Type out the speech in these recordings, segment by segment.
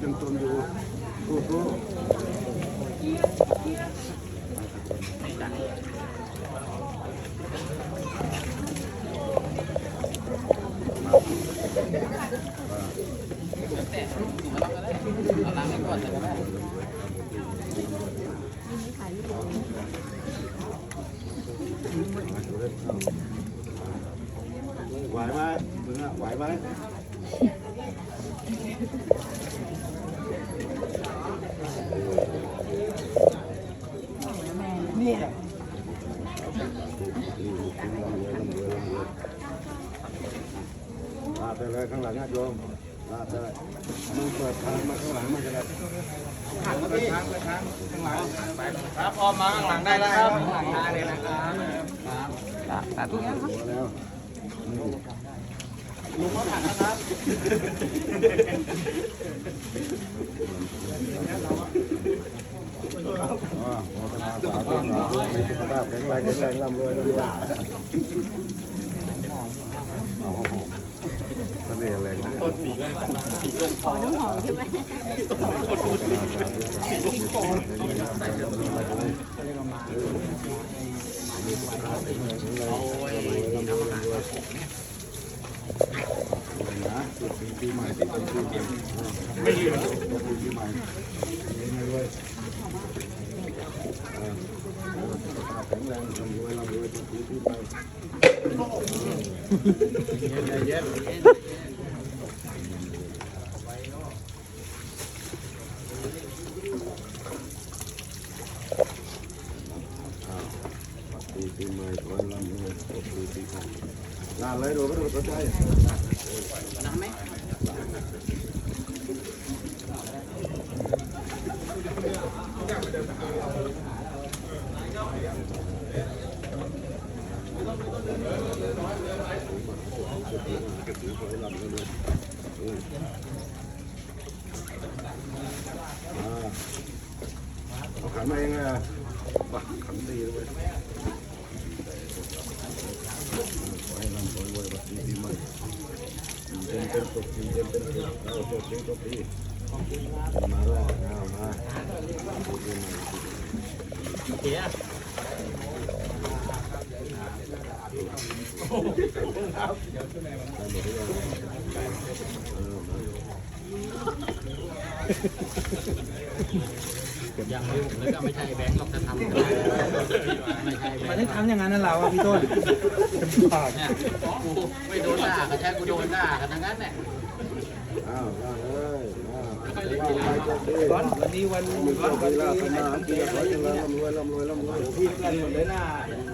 เป็นตนอยู่ผู้รู้ ไหวไหมมึงอะไหวไหม ลาดไปเลยข้างหลังญาติโยมลาดไปมึงเปิดทางมาข้างหลังมันจะได้ครับพร้อมมาข้างหลังได้แล้วครับข้างหลังได้เลยนะครับสาธุครับหัวแล้วลุงมาผ่านนะครับ อ๋อโมทนา สาธุสาธุมีสุขภาพแข็งแรงแข็งแรงร่ำรวยร่ำรวยอ๋อเสน่ห์แรงนะต้นปีกขอน้ำหอมใช่ไหมนะจุดปีใหม่ปีใหม่ไม่ลืมปีใหม่ไม่รวยแข็งแรงร่ำรวยร่ำรวยปีปีใหม่ ปีปีใหม่ขอให้ร่ำรวยปีปีใหม่ลาเลยดูก็ดูสนใจ เอาขันมาเองเลยอ่ะปักขันดีเลยขอให้ร่ำรวยรวยแบบปีปีใหม่เป็นเป็นตกปีเป็นเป็นตกเราตกปีตกปีมาแล้วเอามาปีปีใหม่ เฮี ยยังไม่แล้วก็ไม่ใช่แบงค์หรอกจะทำไม่ใช่แบมันงได้ค์ทำอย่างนั้นนะเราอะพี่ต้นปากเนี่ยกูไม่โดนด่าก็ใช่กูโดนด่ากันทั้งนั้นแหละอ้าวลาเลยอ้าวลาไปตกปีร้อนวันนี้วันมีร้อนโชควันมีลานี้ภสนานปีขอให้เจริญร่ำรวยร่ำรวยร่ำรวยพี่กันหมดเลยนะร้อนเราเย็นกูเลยมันคิดว่าเยี่ยมพี่เยี่ยมเยี่ยมปีปีใหม่นะ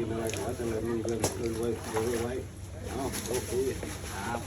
กินอะไรขอเจริญรุ่งเรืองรวยรวยรวยไว้เอาโอเคครับ